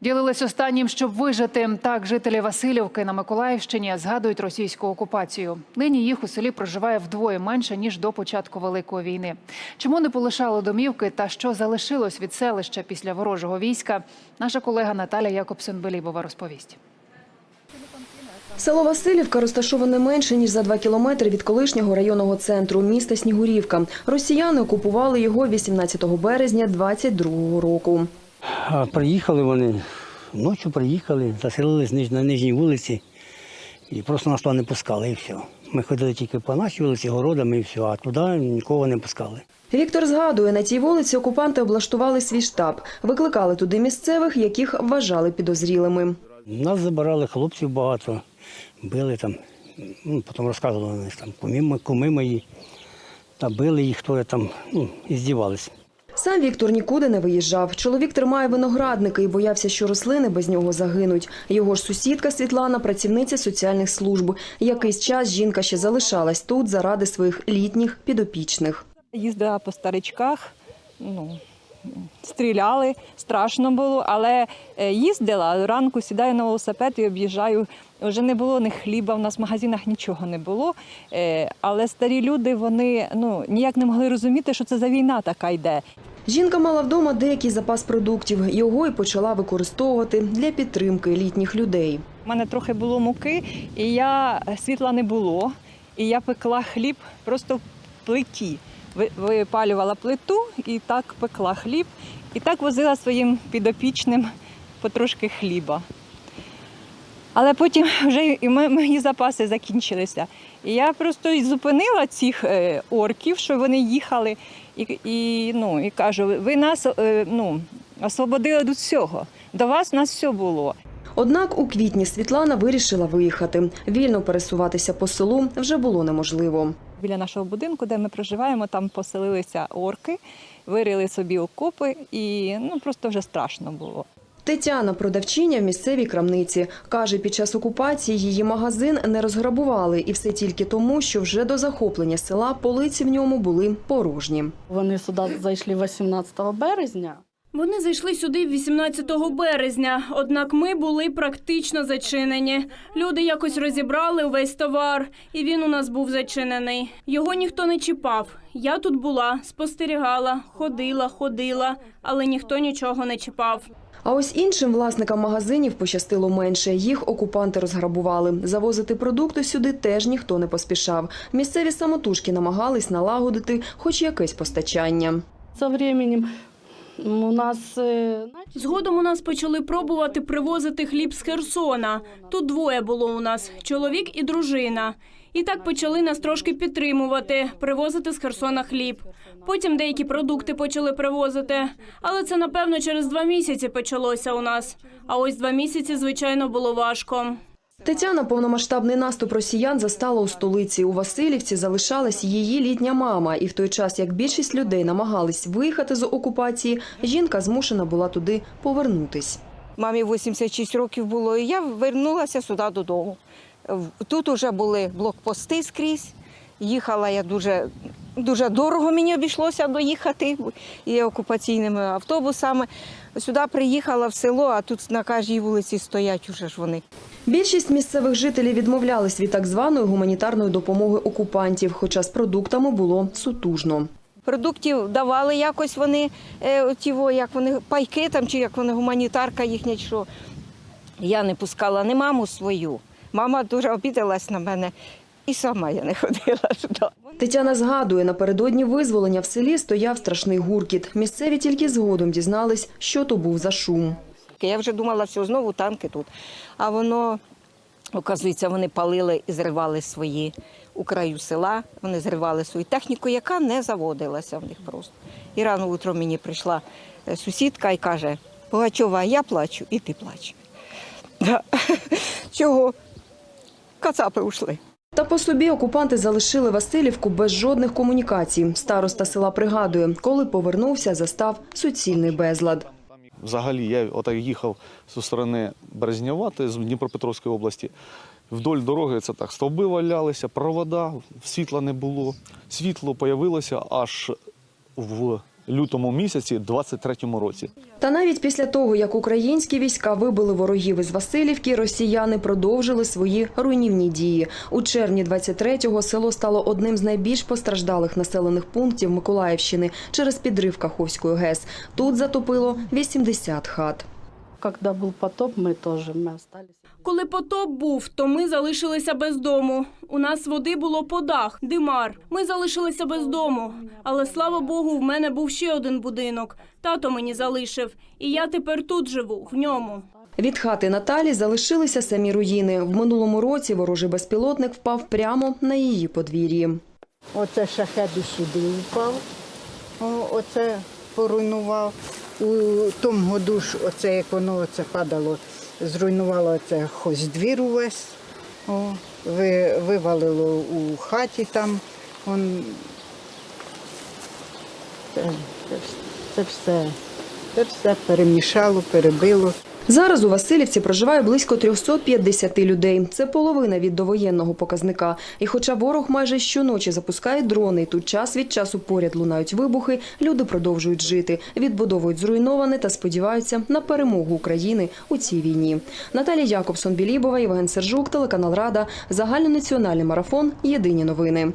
Ділились останнім, щоб вижити. Так, жителі Васильівки на Миколаївщині згадують російську окупацію. Нині їх у селі проживає вдвоє менше ніж до початку великої війни. Чому не полишало домівки та що залишилось від селища після ворожого війська? Наша колега Наталя Якобсен-Белібова розповість. Село Васильівка розташоване менше ніж за два кілометри від колишнього районного центру міста Снігурівка. Росіяни окупували його 18 березня 22 року. А приїхали вони, ночі приїхали, заселились на нижній вулиці і просто нас туди не пускали і все. Ми ходили тільки по нашій вулиці, городами і все, а туди нікого не пускали. Віктор згадує, на цій вулиці окупанти облаштували свій штаб, викликали туди місцевих, яких вважали підозрілими. Нас забирали хлопців багато, били там, ну, потім розказували вони там куми, куми мої, та били їх, хто там, ну, і здівалися. Сам Віктор нікуди не виїжджав. Чоловік тримає виноградники і боявся, що рослини без нього загинуть. Його ж сусідка Світлана, працівниця соціальних служб. Якийсь час жінка ще залишалась тут заради своїх літніх підопічних. Їздила по старичках, ну, стріляли, страшно було, але е, їздила, ранку сідаю на велосипед і об'їжджаю. Вже не було ні хліба, в нас в магазинах нічого не було. Е, Але старі люди вони ну, ніяк не могли розуміти, що це за війна така йде. Жінка мала вдома деякий запас продуктів. Його й почала використовувати для підтримки літніх людей. У мене трохи було муки, і я світла не було. І я пекла хліб просто в плиті. Ви- Випалювала плиту і так пекла хліб, і так возила своїм підопічним потрошки хліба. Але потім вже і мо- мої запаси закінчилися. І я просто зупинила цих е, орків, що вони їхали, і, і, ну, і кажу, ви нас е, ну, освободили від всього. До вас нас все було. Однак у квітні Світлана вирішила виїхати. Вільно пересуватися по селу вже було неможливо. Біля нашого будинку, де ми проживаємо, там поселилися орки, вирили собі окопи, і ну просто вже страшно було. Тетяна, продавчиня в місцевій крамниці, каже, під час окупації її магазин не розграбували, і все тільки тому, що вже до захоплення села полиці в ньому були порожні. Вони сюди зайшли 18 березня. Вони зайшли сюди 18 березня, однак ми були практично зачинені. Люди якось розібрали увесь товар, і він у нас був зачинений. Його ніхто не чіпав. Я тут була, спостерігала, ходила, ходила, але ніхто нічого не чіпав. А ось іншим власникам магазинів пощастило менше. Їх окупанти розграбували. Завозити продукти сюди теж ніхто не поспішав. Місцеві самотужки намагались налагодити хоч якесь постачання. За временем у нас е, Згодом у нас почали пробувати привозити хліб з Херсона. Тут двоє було у нас чоловік і дружина. І так почали нас трошки підтримувати, привозити з Херсона хліб. Потім деякі продукти почали привозити. Але це напевно через два місяці почалося у нас. А ось два місяці, звичайно, було важко. Тетяна повномасштабний наступ росіян застала у столиці. У Васильівці залишалась її літня мама. І в той час, як більшість людей намагались виїхати з окупації, жінка змушена була туди повернутись. Мамі 86 років було, і я вернулася сюди додому. Тут вже були блокпости скрізь. Їхала я дуже, дуже дорого мені обійшлося доїхати і окупаційними автобусами. Сюди приїхала в село, а тут на кожній вулиці стоять уже ж вони. Більшість місцевих жителів відмовлялись від так званої гуманітарної допомоги окупантів, хоча з продуктами було сутужно. Продуктів давали якось вони, е, оті як вони пайки там, чи як вони гуманітарка їхня, що. Я не пускала не маму свою. Мама дуже обідалась на мене. І сама я не ходила сюди. Тетяна згадує, напередодні визволення в селі стояв страшний гуркіт. Місцеві тільки згодом дізнались, що то був за шум. Я вже думала, все, знову танки тут. А воно, оказується, вони палили і зривали свої у краю села, вони зривали свою техніку, яка не заводилася в них просто. І рано утром мені прийшла е, сусідка і каже: Пугачова, я плачу, і ти плач. Да. Чого? Кацапи ушли. Та по собі окупанти залишили Васильівку без жодних комунікацій. Староста села пригадує, коли повернувся, застав суцільний безлад. Взагалі, я отак їхав зі сторони Березнявати з Дніпропетровської області. Вдоль дороги це так, стовби валялися, провода, світла не було. Світло появилося аж в лютому місяці 23-му році. Та навіть після того, як українські війська вибили ворогів із Васильівки, росіяни продовжили свої руйнівні дії. У червні 23-го село стало одним з найбільш постраждалих населених пунктів Миколаївщини через підрив Каховської ГЕС. Тут затопило 80 хат. Когда был потоп, мы тоже мы остались. Коли потоп був, то ми залишилися без дому. У нас води було по дах, димар. Ми залишилися без дому. Але слава Богу, в мене був ще один будинок. Тато мені залишив, і я тепер тут живу, в ньому. Від хати Наталі залишилися самі руїни. В минулому році ворожий безпілотник впав прямо на її подвір'ї. Оце шахет і сюди впав, О, оце поруйнував. У тому году ж оце, як воно оце падало, зруйнувало це хоч двір увесь, О, ви, вивалило у хаті там. Он, це, це, це все, це все перемішало, перебило. Зараз у Васильівці проживає близько 350 людей. Це половина від довоєнного показника. І хоча ворог майже щоночі запускає дрони, тут час від часу поряд лунають вибухи, люди продовжують жити, відбудовують зруйноване та сподіваються на перемогу України у цій війні. Наталія Якобсон, Білібова, Євген Сержук, телеканал Рада, загальнонаціональний марафон. Єдині новини.